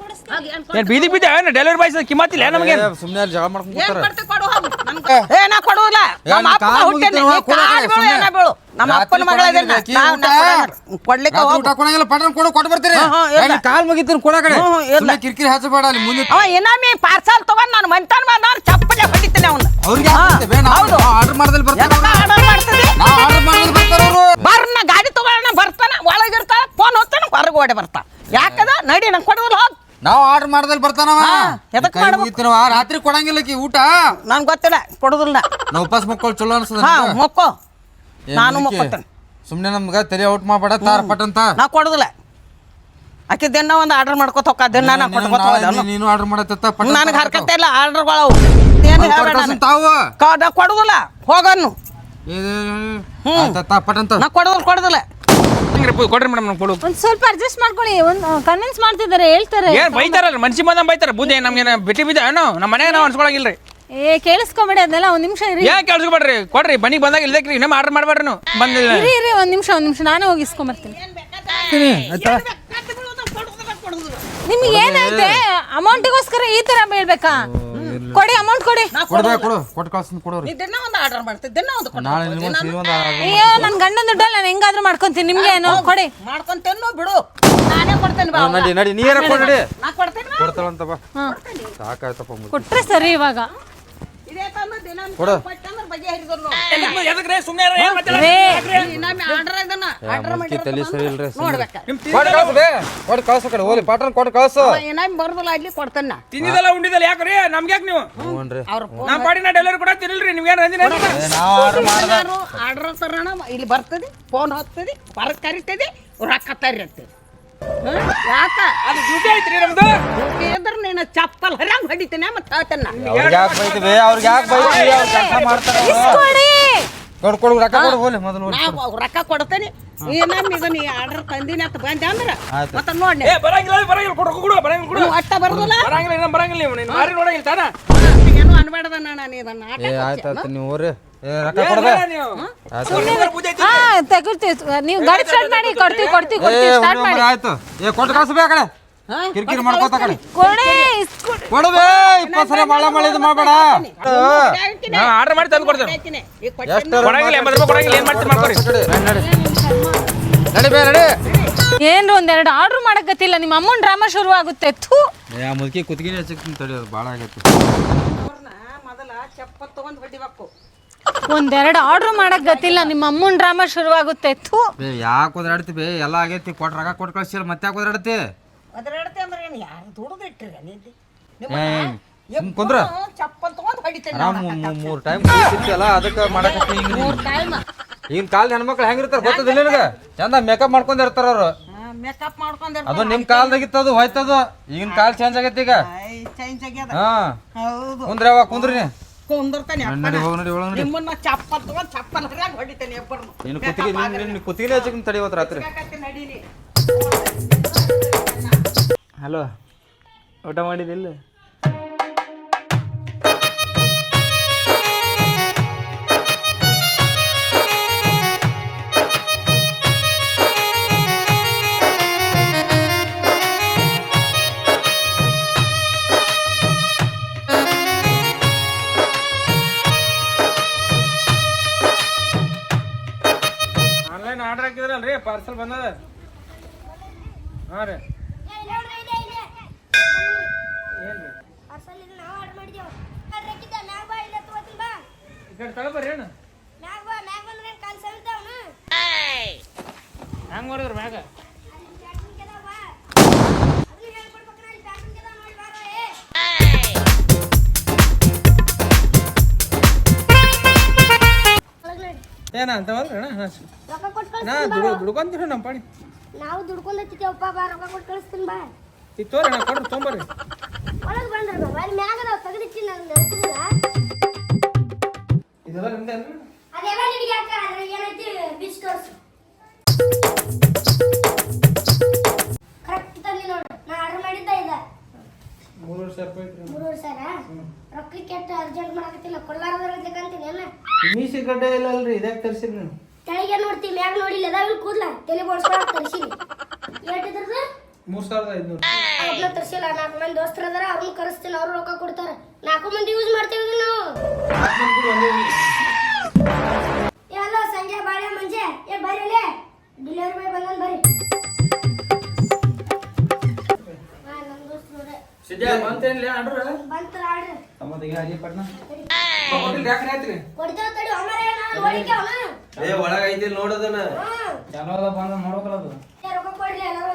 ಕೊಡಿಸ್ತೀನಿ ಹೋಗ್ ಏನ್ ಕೊಡ್- ಏನ್ ಬೀದಿ ಬೀದಿ ಏನ್ ಡೆಲಿವರಿ ಬಾಯ್ಸ್ ಕಿಮ್ಮತ್ತಿಲ್ಲ ನಮಗೆ ಸುಮ್ಮನೆ ಜಗಳ ಮಾಡ್ಕೊಂಡು ಏನ್ ಕೂತಾರ. ಕೊಡ್ತಿ ಕೊಡು ಹೋಗು. ನನ್ಗೆ- ಏ ನಾ ಕೊಡುವುಲ್ಲ ನಮ್ಮ ಅಪ್ಪ ಕಾಲ್ ಹುಟ್ಟೇನೆ ಮುಗಿತೀನಿ, ನೀ ಕೊಡು, ಕಾಲ್ ಬೀಳು ಏನ ಬೀಳು. ನಮ್ಮ ಅಪ್ಪನ ಮಗಳ ಕೊಡಂಗಿಲ್ಲ, ಆಕಿ ನಾ. ಕೊಡಂಗಿಲ್ಲ. ಕೊಡ್ಲಿಕ್ಕೆ ಹೋಗು. ಊಟ ಕೊಡಂಗಿಲ್ಲ ಪಡನ್ ಕೊಡು ಕೊಡ್ ಬರ್ತೀರಿ. ಹ್ಮ್, ಹ್ಮ್, ಇಲ್ಲ. ಏ, ನೀ ಕಾಲ್ ಮುಗಿತೀನಿ ಕೊಡ ಕಡೆ. ಸುಮ್ನೆ ಕಿರಿಕಿರಿ ಹಚ್ಚಬೇಡ ಅಲ್ಲಿ ಮುಂದೆ ಅವ ಇನಾಮಿ ಪಾರ್ಸಲ್ ತಗೊಂಡ್ ನಾನು ಮಂತಾನ ನಾನು ಚಪ್ಪಲಿ ಹೊಡಿತೀನಿ ಅವನ್ನ. ಅವ್ರಿಗೆ ಹೌದು. ಆರ್ಡರ್ ಮಾಡ್ದಲ್ಲಿ ಬರ್ತಾರೆ ಎದಕ್ಕ ಆರ್ಡರ್ ಮಾಡ್ತೀನಿ ನಾ ಆರ್ಡರ್ ಮಾಡಿದ್ರೆ ಬರ್ತಾರೆ ಅವರು. ಬರ್ನ ಗಾಡಿ ತಗೊಳ್ಳೋಣ ಬರ್ತಾನ ಒಳಗಿರ್ತಾನ ಫೋನ್ ಹೋಗ್ತಾನ ಹೊರಗೆ ಓಡಿ ಬರ್ತಾ ಯಾಕದ? ನಡಿ ನಂಗೆ ಕೊಡುದಿಲ್ಲ ಹೋಗ್. ನಾವು ಆರ್ಡರ್ ಮಾಡ್ದಲ್ಲಿ ಬರ್ತಾನವ ಹಾ, ಎದಕ್ ಕೈ ಮಾಡ್ಬೇಕು? ಮುಗಿತೀನವ ರಾತ್ರಿ ಕೊಡಂಗಿಲ್ಲ ಕಿ ಊಟ. ನನ್ ಗೊತ್ತಿಲ್ಲ ಕೊಡುದಿಲ್ಲ. ನಾ ಉಪಾಸ ಮಕ್ಕಳು ಚಲೋ ಅನ್ಸದ ಹಾ ಮೊಕ್ಕೋ. ನಾನು ಮೊಕ್ಕೋತೇನೆ. ಸುಮ್ನೆ ನಮ್ಗೆ ತಲೆ ಔಟ್ ಮಾಡಬೇಡ ತಾರ ಪಟ್ಟಂತ ನಾ ಕೊಡುದಿಲ್ಲ. ಆಕೆ ದಿನ ಒಂದು ಆರ್ಡರ್ ಮಾಡ್ಕೊತ ಹೋಗ ದಿನ ನಾ ಕೊಟ್ಕೊತ ಹೋದ ನೀನು ಆರ್ಡರ್ ಮಾಡತ್ತ ನನಗೆ ಹರ್ಕತ್ತೆ ಇಲ್ಲ ಆರ್ಡರ್ಗಳು ಏನು ಹೇಳ್ಬೇಡ ನನಗೆ. ತಾವು. ಕ- ನಾ ಕೊಡುದಿಲ್ಲ ಹೋಗನ್ನು. ಪಟ್ಟಂತ ನಾ ಕೊಡುದಿಲ್ಲ ಕೊಡುದಿಲ್ಲ. ಹಿಂಗ್ರಿ ಪು- ಕೊಡ್ರಿ ಮೇಡಮ್ ನಮ್ಗೆ ಕೊಡು. ಒಂದು ಸ್ವಲ್ಪ ಅಡ್ಜಸ್ಟ್ ಮಾಡ್ಕೊಳ್ಳಿ ಒಂದು ಕನ್ವಿನ್ಸ್ ಮಾಡ್ತಿದ್ದಾರೆ ಹೇಳ್ತಾರೆ. ಏನ್ ಬೈತಾರಲ್ಲ ಮನ್ಸಿ ಮಾದಂ ಬೈತಾರ. ಬುದ್ಧಿ ನಮ್ಗೆ ಬಿಟ್ಟಿ ಬಿದ್ದ ಏನೋ ನಮ್ಮ ಮನೆಗೆ ನಾವು ಅನ್ಸ್ಕೊಳಂಗಿಲ್ಲ ರೀ ಏ ಕೇಳಿಸ್ಕೊಬೇಡಿ ಅದೆಲ್ಲ ಒಂದು ನಿಮಿಷ ಇರಿ. ಏನ್ ಕೇಳಿಸ್ಕೊಬೇಡ್ರಿ? ಕೊಡ್ರಿ ಬನ್ನಿ ಬಂದಾಗ ಇಲ್ದಕ್ರಿ ಇನ್ನೊಮ್ಮೆ ಆರ್ಡರ್ ಮಾಡ್ಬೇಡ್ರಿ ನೀವು. ಬಂದಿಲ್ಲ. ಇರಿ ಇರಿ ಒಂದು ನಿಮಿಷ ಒಂದು ನಿಮಿಷ ನಾನೇ ಹೋಗಿ ಇಸ್ಕೊಂಬರ್ತೀನಿ. ನಿಮ್ಗೆ ಏನೈತೆ ಅಮೌಂಟಿಗೋಸ್ಕರ ಈ ತರ ಬೀಳ್ಬೇಕಾ? ಕೊಡಿ ಅಮೌಂಟ್ ಕೊಡಿ. ಕೊಡ್ಬೇಕು ಕೊಡು. ಕೊಟ್ಟು ಕಳ್ಸಿದ್ ಕೊಡೋರಿ ನೀ ದಿನ ಒಂದು ಆರ್ಡರ್ ಮಾಡ್ತಿದ್ದೆ ದಿನ ಒಂದು ಕೊಡು. ನಾಳೆ ನಿಮ್ಗೆ ಸೀರೆ ಒಂದು ಆರ್ಡರ್ ಅಯ್ಯೋ ನನ್ನ ಗಂಡನ ದುಡ್ಡಲ್ಲ ನಾನು ಹೆಂಗಾದ್ರೂ ಮಾಡ್ಕೊಂತೀನಿ ನಿಮ್ಗೆ ಏನು? ಕೊಡಿ. ಮಾಡ್ಕೊಂತೇನೋ ಬಿಡು. ನಾನೇ ಕೊಡ್ತೇನೆ ಬಾ ನಡಿ ನಡಿ ನೀರ ಕೊಡಿ ನಾ ಕೊಡ್ತೇನೆ. ಕೊಡ್ತಾಳಂತ ಬಾ. ಹಾಂ. ಸಾಕಾಯ್ತಪ್ಪ. ಕೊಟ್ರೆ ಸರಿ ಇವಾಗ. ಇದೇ ತಂದು ದಿನ ಕೊಡು. ಕೊಟ್ಟಂದ್ರೆ ಬಗೆಹರಿದ್ರು ಎದಕ್ರಿ ಸುಮ್ಮನೆ ಇನ್ನೊಮ್ಮೆ ಆರ್ಡರ್ ಇದನ್ನ ಆರ್ಡರ್ ಮುದುಕಿ ತಲೆ ಸರಿ ಇಲ್ರಿ ನೋಡ್ಬೇಕ. ಕೊಟ್ಟು ಕಳ್ಸು ಬೇ ಕೊಟ್ಟು ಕಳ್ಸು ಕಡೆ ಹೋಲಿ ಪಾಟ್ರನ್ ಕೊಟ್ಟು ಕಳ್ಸು ಇನ್ನೊಮ್ಮೆ ಬರೋದಿಲ್ಲ ಅಲ್ಲಿ ಕೊಡ್ತೇನೆ ನಾ. ತಿಂದಿದ್ದಲ್ಲ ಉಂಡಿದ್ದಲ್ಲ ಯಾಕ್ರಿ? ನಮ್ಗೆ ಯಾಕೆ ನೀವು? ಅವ್ರ ನಮ್ಮ ಪಾಡಿನ ಡೆಲಿವರಿ ಕೂಡ ತಿನ್ನಿಲ್ರಿ ನಿಮ್ಗೆ ಏನು ನಾವು ಆರ್ಡರ್ ತರೋಣ ಇಲ್ಲಿ ಬರ್ತದೆ ಫೋನ್ ಹೋಗ್ತದೆ ಹೊರಗೆ ಕರಿತದೆ ರೊಕ್ಕ ತರಿರ್ತದೆ ಯಾಕ? ಅದು ಡ್ಯೂಟಿ ಐತ್ರಿ ನಮ್ದು? ನೀನ ನೀನು ಚಪ್ಪಲ್ ಹರಂಗ್ ಹೊಡಿತೀನಿ ಮತ್ತೆ ಆತನ ಅವ್ರಿಗೆ ಯಾಕೆ ಬೈತಿ ಬೇ ಅವ್ರಿಗೆ ಯಾಕೆ ಬೈತಿ ಅವ್ರು ಕೆಲಸ ಮಾಡ್ತಾರ ಕೊಡಿ ಕೊಡು ಕೊಡು ರೊಕ್ಕ ಕೊಡು ಹೋಲಿ ಮೊದಲು ಹೋಲಿ ನಾವು ರೊಕ್ಕ ಕೊಡ್ತೇನೆ. ಏನ ನೀ ಆರ್ಡರ್ ತಂದಿನ ಅಂತ ಬಂದೆ ಅಂದ್ರ? ಆಯ್ತು. ಮತ್ತೆ ನೋಡಿ ಏ ಬರಂಗಿಲ್ಲ ಬರಂಗಿಲ್ಲ ಕೊಡು ಕೊಡು ಬರಂಗಿಲ್ಲ ಕೊಡು. ಒಟ್ಟ ಬರೋದಿಲ್ಲ? ಬರಂಗಿಲ್ಲ ಇನ್ನೂ ಬರಂಗಿಲ್ಲ ನೀವು. ನೀನು ಮಾರಿ ನೋಡಂಗಿಲ್ಲ ತಾನ. ಏನು ಅನ್ಬೇಡದ ನಾನು ಇದನ್ನ ಆಟ ಏ ಆಯ್ತು ಆಯ್ತು ನೀವು ಹಾ ತೆಗಿರ್ತೀವಿ. ನೀವು ಗಾಡಿ ಸ್ಟಾರ್ಟ್ ಮಾಡಿ ಕೊಡ್ತೀವಿ ಕೊಡ್ತೀವಿ ಏ ಕೊಡ್ತೀವಿ. ಸ್ಟಾರ್ಟ್ ಮಾಡಿ. ಆಯ್ತು. ಏ ಕೊಟ್ಟು ಕಳ್ಸು ಬೇ ಆ ಕಡೆ. ಹಾ? ಕಿರಿಕಿರಿ ಮಾಡ್ಕೋತ ಕಡೆ. ಕೊಡಿ ಇಸ್ಕೊಡಿ. ಕೊಡಬೇ ಇಪ್ಪತ್ತು ಸಲ ಭಾಳ ಮಾಡಿದ್ ಮಾಡಬೇಡ. ನಾ ಆರ್ಡರ್ ಮಾಡಿ ತಂದು ಕೊಡ್ತೇನೆ. ಹಾಕಿನಿ. ಕೊಟ್ಟೆ ಎಷ್ಟು ಕೊಡಂಗಿಲ್ಲ ಎಂಬತ್ತು ರೂಪಾಯಿ ಕೊಡಂಗಿಲ್ಲ ಏನು ಮಾಡ್ತೀರಿ ಮಾಡ್ಕೊರಿ. ನಡಿ ಬೇ ನಡಿ. ಏನ್ರ ಒಂದೆರಡು ಆರ್ಡರ್ ಮಾಡಕತ್ತಿಲ್ಲ ನಿಮ್ಮ ಅಮ್ಮನ್ ಡ್ರಾಮಾ ಶುರು ಆಗುತ್ತೆ. ಥೂ. ಆ ಮುದುಕಿ ಕುತ್ತಿಗೆ ಭಾಳ ಮೊದಲ ತಗೊಂಡ್ ಹೊಡಿಬೇಕು. ಒಂದೆರಡು ಆರ್ಡರ್ ಮಾಡಕ್ ಗೊತ್ತಿಲ್ಲ ನಿಮ್ಮ ಅಮ್ಮನ ಡ್ರಾಮಾ ಶುರುವಾಗುತ್ತೆ. ಥೂ. ಬೇ ಯಾಕೆ ಓದಾಡ್ತಿ ಬೇ? ಎಲ್ಲ ಆಗೈತಿ ಕೊಟ್ಟು ರೊಕ್ಕ ಕೊಟ್ಟು ಕಳ್ಸಿಲ್ಲ ಮತ್ತೆ ಯಾಕೆ ಅಂದ್ರೆ ಏನು ಯಾರು ಸುಮ್ ಕುಂದ್ರ. ಚಪ್ಪಲ್ ತಗೊಂಡ್ ಹೊಡಿತೇನೆ ಆರಾಮ್ ಮೂರು ಟೈಮ್ ಅಲ್ಲ ಅದಕ್ಕೆ ಮಾಡಕತ್ತಿ ಮೂರ್ ಟೈಮ್ ಈಗಿನ ಕಾಲದ ಹೆಣ್ಮಕ್ಳು ಹೆಂಗಿರ್ತಾರ ಗೊತ್ತದಿಲ್ಲ ನಿನಗೆ? ಚಂದ ಮೇಕಪ್ ಮಾಡ್ಕೊಂಡ್ ಇರ್ತಾರ ಅವ್ರು. ಮೇಕಪ್ ಮಾಡ್ಕೊಂಡ್ ಅದು ನಿಮ್ ಅದು ಹೋಯ್ತದು. ಈಗಿನ ಕಾಲ ಚೇಂಜ್ ಆಗೈತಿ ಈಗ. ಚೇಂಜ್ ಆಗ್ಯದ. ಹಾ. ಹೌದು. ಕುಂದ್ರಿ ಕುಂದ್ರಿ. ಕುಂದಿರ್ತಾನೆ ನಡಿ ಹೋಗ್ ನಡಿ ಒಳಗ್ ನಡಿ. ನಿಮ್ಮನ್ನ ಚಪ್ಪಲ್ ತಗೊಂಡ್ ಚಪ್ಪಲ್ ಹರಿಯಾಗ ಹೊಡಿತೇನೆ ಇಬ್ಬರನ್ನು ನೀನು ಕುತ್ತಿಗೆ ನಿನ್ನ ಕುತ್ತಿಗೆ ಹಚ್ಚಕ್ ತಡಿ ಇವತ್ತು ರಾತ್ರಿ. ಹಲೋ ಊಟ ಮಾಡಿದಿಲ್ಲ ಏನ ಅಂತ ಬಂದ್ರಿ ಅಣ್ಣ ಹಾಂ ನಾ ದುಡು ದುಡ್ಕೊಂತೀರಿ ನಮ್ಮ ಪಾಡಿ ನಾವು ದುಡ್ಕೊಂಡತ್ತಿದ್ದೇವಪ್ಪ ಬಾ ರೊಕ್ಕ ಕೊಟ್ಟು ಕಳಿಸ್ತೀನಿ ಬಾ. ತಿ ಅಣ್ಣ ಕೊಡ್ರಿ ತೊಂಬರ್ರಿ ಒಳಗೆ ಬಂದ್ರ ಬಾ ಅಲ್ಲಿ ಮ್ಯಾಗ ನಾವು ತೆಗೆದಿಚ್ಚಿ ನಂಗೆ ನೆನಪಿಲ್ಲ. ಇದೆಲ್ಲ ನಿಮ್ದೇನ್ರಿ ಅದೆಲ್ಲ ನಿನಗೆ ಯಾಕ ಅದ್ರಾಗ ಏನೈತಿ ಬಿಚ್ ತೋರ್ಸು ಕರೆಕ್ಟ್ ತಂದಿ ನೋಡು ನಾ ಆರ್ಡರ್ ಮಾಡಿದ್ದ ಇದೆ. ಮೂರು ಸಾವಿರ ರೂಪಾಯಿ ಐತ್ರಿ ಸಾವಿರ? ರೊಕ್ಕ ಕೆಟ್ಟ ಅರ್ಜೆಂಟ್ ಮಾಡಕತ್ತಿಲ್ಲ ಕೊಲ್ಲಾರದ್ರಾಗ ಅಂತೀನಿ ಏನ? ಮೀಸಿ ಗಡ್ಡೆ ಇಲ್ಲ ಅಲ್ರಿ ಇದ್ಯಾಕೆ ತರ್ಸಿರಿ ನೀವು ತೆಳಿಗೆ ನೋಡ್ತಿ ಮ್ಯಾಗ ನೋಡಿಲ್ಲ ಅದಾವಿಲ್ ಕೂದ್ಲ ತಲೆ ಬೋಡ್ಸ್ಕೊಳಕ್ ತರ್ಸಿನಿ. ಏಟಿದ್ರದ್ದು ಮೂರು ಸಾವಿರದ ಐದುನೂರು. ಒಬ್ನ ತರ್ಸಿಲ್ಲ ನಾಲ್ಕು ಮಂದಿ ದೋಸ್ತರ ಅದಾರ ಅವ್ರನ್ನ ಕರೆಸ್ತೀನಿ ಅವ್ರು ರೊಕ್ಕ ಕೊಡ್ತಾರ. ನಾಲ್ಕು ಮಂದಿ ಯೂಸ್ ಮಾಡ್ತೀವಿ ನಾವು. ಹಲೋ ಸಂಜೆ ಬಾಳೆ ಮುಂಜೆ. ಏ ಬರ್ರಿ ಅಲ್ಲೇ. ಡೆಲಿವರಿ ಬಾಯ್ ಬಂದನ್ ಬರ್ರಿ. ಬಂತೇನ್ಲಿ ಬಂತರ ಆಡ್ರಿ? ತಮ್ಮದಿಗೆ ಹಾಜಿ ಪಟ್ನ ಕೊಟ್ಟಿಲ್ಲ ಯಾಕೆ ಆಯ್ತ್ರಿ. ಕೊಡ್ತೇವ ತಡಿ ಅಮರೇ ನಾನು ನೋಡಿಕೆ ಅವನ ಏ ಒಳಗೈತಿ ನೋಡೋದನ್ನ ಹಾ ಚಲೋ ಅದ. ಬಂದ ರೊಕ್ಕ ಕೊಡ್ರಿ ಎಲ್ಲರೂ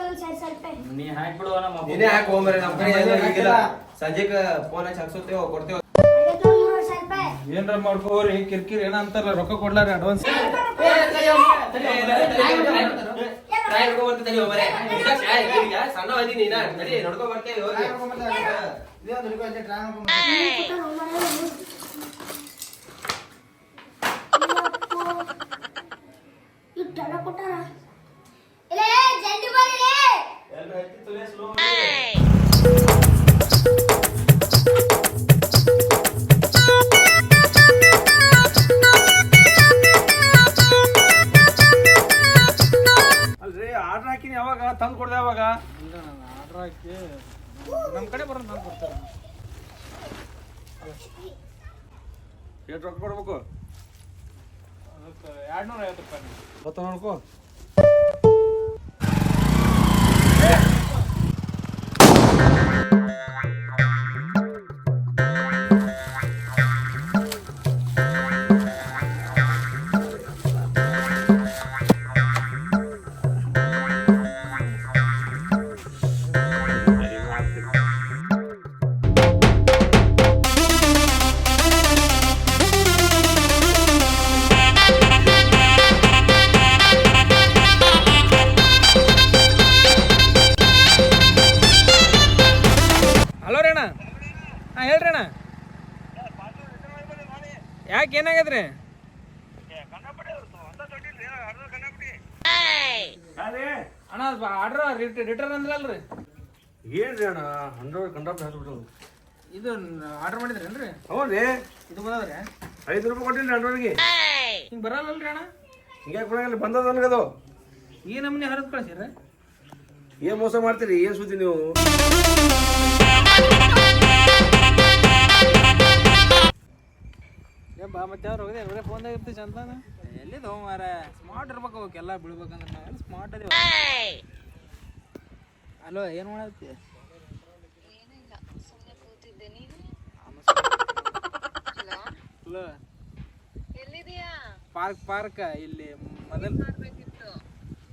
ನೀ ಹಾಕ್ಬಿಡುವ ನಮ್ಮ ನೀನೇ ಹಾಕಿ ನಮ್ಮ ಕಡೆ ಏನೂ ಈಗಿಲ್ಲ. ಸಂಜೆಕ ಫೋನ್ ಹಚ್ಚಿ ಹಾಕ್ಸುತ್ತೇವೆ ಕೊಡ್ತೇವೆ. ಏನ್ರ ಮಾಡ್ಕೋರಿ ಕಿರ್ಕಿರಿ ಏನ ಅಂತಾರಲ್ಲ ರೊಕ್ಕ ಕೊಡ್ಲಾರ ಅಡ್ವಾನ್ಸ್ ಸಣ್ಣ ಅದೀನಿ ನಾ ನಡಿ ನೋಡ್ಕೊ ಬರ್ತೇವೆ ಹೋಗಿ ಕೊಟ್ಟಾರ ಇಲ್ಲೇ ಜಲ್ದಿ ಬರ್ರಿ ಅಲ್ರಿ ತಂದು ಕೊಡ್ದೆ ನಾನು ಆರ್ಡರ್ ಹಾಕಿ ನಮ್ಮ ಕಡೆ ಬರೋದು ತಂದು ಕೊಡ್ತಾರೆ. ಎಷ್ಟು ರೊಕ್ಕ ಕೊಡ್ಬೇಕು? ಅದಕ್ಕೆ ಎರಡು ನೂರ ಐವತ್ತು ರೂಪಾಯಿ. ಗೊತ್ತ ನೋಡ್ಕೋ. ಯಾಕೆ ಏನಾಗದ್ರಿ? ಅಣ್ಣ ಆರ್ಡ್ರ್ ರಿಟರ್ನ್ ಅಂದ್ರಲ್ರಿ. ಏನ್ರಿ ಅಣ್ಣ? ಹಂಡ್ರೆಡ್ ಕಂಡಪ್ಟ್ ಹಾಕ್ಬಿಟ್ಟು ಇದು ಆರ್ಡರ್ ಮಾಡಿದ್ರೇನ್ರಿ ಹ್ಞೂ ರೀ ಇದು ಬಂದದ್ರಿ? ಐದು ರೂಪಾಯಿ ಕೊಟ್ಟಿಲ್ಲ ಹಂಡ್ರೆಡ್ಗೆ ಹಿಂಗೆ ಬರಲ್ಲಲ್ರಿ ಅಣ್ಣ? ಹಿಂಗ್ಯಾಕೆ ಕೊಡಂಗಿಲ್ಲ ಬಂದದ ನನಗದು ಈ ನಮ್ಮನೆ ಹರಿದು ಕಳ್ಸಿರ. ಏನ್ ಮೋಸ ಮಾಡ್ತೀರಿ? ಏನ್ ಸುದ್ದಿ ನೀವು? ಬಾ ಮತ್ತೆ ಅವ್ರು ಹೋಗಿದೆ? ಇವರೇ ಫೋನ್ದಾಗ ಇರ್ತೀವಿ ಚಂದನ ಎಲ್ಲಿದ್ ಮಾರ ಸ್ಮಾರ್ಟ್ ಇರ್ಬೇಕು ಅವಕ್ಕೆಲ್ಲ ಬೀಳ್ಬೇಕಂದ್ರೆ ನಾವೆಲ್ಲ ಸ್ಮಾರ್ಟ್ ಅದೀವಿ? ಹಲೋ ಏನು ಮಾಡತ್ತಿ? ಹಲೋ ಪಾರ್ಕ್ ಪಾರ್ಕ್ ಇಲ್ಲಿ ಮೊದಲ್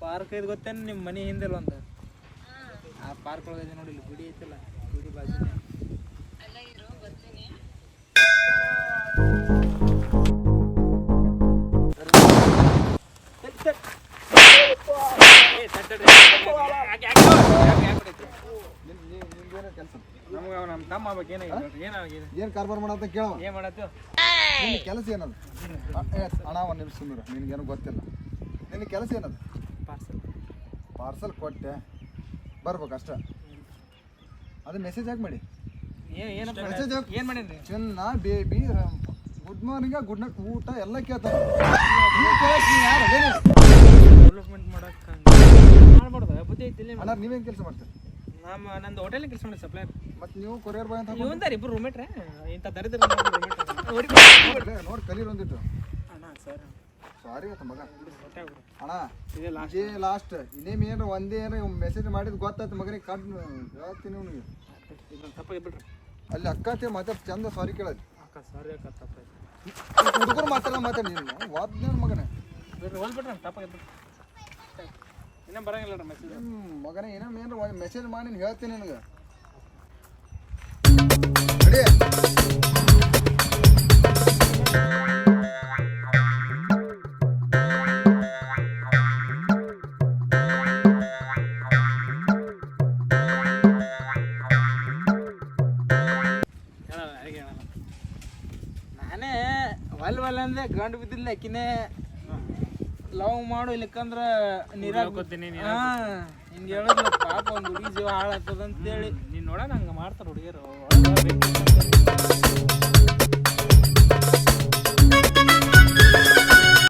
ಪಾರ್ಕ್ ಇದು ಗೊತ್ತೇನು ನಿಮ್ಮ ಮನೆ ಹಿಂದೆ ಒಂದು? ಆ ಪಾರ್ಕ್ ಒಳಗೆ ನೋಡಿ ಇಲ್ಲಿ ಗುಡಿ ಐತಲ್ಲ ಗುಡಿ ಬಾಜು ಆಗ್ಬೇಕು ಏನಾಗಿದೆ? ಏನಾಗಿದೆ? ಏನು ಕಾರ್ಬಾರ್ ಮಾಡತ್ತ ಕೇಳೋ ಏನು ಮಾಡತ್ತೀವಿ ನಿನ್ನ ಕೆಲಸ ಏನದು? ಹಣ ಅಣ್ಣ ಒಂದು ನಿಮಿಷ ಸುಮ್ಮನೆ ನಿನಗೇನು ಗೊತ್ತಿಲ್ಲ. ನಿನ್ನ ಕೆಲಸ ಏನದು? ಪಾರ್ಸಲ್. ಪಾರ್ಸಲ್ ಕೊಟ್ಟೆ. ಬರ್ಬೇಕು ಅಷ್ಟ. ಅದು ಮೆಸೇಜ್ ಹಾಕಿ ಮಾಡಿ. ಮೆಸೇಜ್ ಹಾಕಿ ಏನು ಮಾಡೀನಿ ಚಿನ್ನ baby good morning good night ಊಟ ಎಲ್ಲ ಕೇಳ್ತಾರೆ? ಡೆವಲಪ್ಮೆಂಟ್ ಮಾಡಕ್ಕೆ ಮಾಡ್ಬಾರ್ದು ಬುದ್ಧಿ ಐತಿ ಇಲ್ಲಿ. ಅಣ್ಣ ನೀವೇನು ಕೆಲಸ ಮಾಡ್ತೀರಿ? ನಮ್ಮ ನಂದು ಹೋಟೆಲ್ ಕೆಲಸ ಮಾಡಿ ಸಪ್ಲೈರ್ ಮತ್ತು ನೀವು ಕೊರಿಯರ್ ಬಾಯ್ ಅಂತ ಇವಂದಾರ ಇಬ್ರು ರೂಮೇಟ್ರೆ ಇಂಥ ದರಿದ್ರ ನೋಡಿ ನೋಡಿ ಕಲೀರ್ ಒಂದಿಟ್ಟು. ಅಣ್ಣ ಸರ್. ಸಾರಿ ಆತ ಮಗ. ಅಣ್ಣ ಇದೇ last. ಇದೇ ಲಾಸ್ಟ್ ಇನ್ನೇಮ್ ಏನಾರ ಒಂದೇ ಏನಾರ ಮೆಸೇಜ್ ಮಾಡಿದ್ ಗೊತ್ತಾಯ್ತು ಮಗನಿಗೆ ಕಟ್ ಹೇಳ್ತೀನಿ ಅವ್ನಿಗೆ ಅಲ್ಲಿ ಅಕ್ಕತಿ ಮತ್ತೆ ಚಂದ ಸಾರಿ ಕೇಳೋದು. ಅಕ್ಕ ಸಾರಿ ಅಕ್ಕ ತಪ್ಪಾಯ್ತು ಹುಡುಗರು ಮಾತಾಡ ಮಾತಾಡಿ ನೀನು. ಮಗನೇ. ಬಿಡ್ರಿ ಇನ್ನೂ ಬರಂಗಿಲ್ಲ ಮೆಸೇಜ್ ಮಗನೇ ಏನೋ ಏನಾರ ಮೆಸೇಜ್ ಮಾಡಿ ನೀನು ಹೇಳ್ತೀನಿ ನಿನಗೆ. ನಾನೇ ಒಲ್ ಒಲ್ ಅಂದೆ ಗಂಡು ಬಿದ್ದಿಲ್ಲ ಆಕಿನೇ ಲವ್ ಮಾಡು ಇಲ್ಲಕ್ಕಂದ್ರ ಹಾಕ್ತೀನಿ ಹಾ ಹಿಂಗೆ ಹೇಳೋದು ಪಾಪ ಒಂದು ಹುಡುಗಿ ಜೀವ ಹಾಳಾಗ್ತದ ಅಂತೇಳಿ ನೀನು ನೋಡ ಹಂಗೆ ಮಾಡ್ತಾರೆ ಹುಡುಗಿಯರು. coming.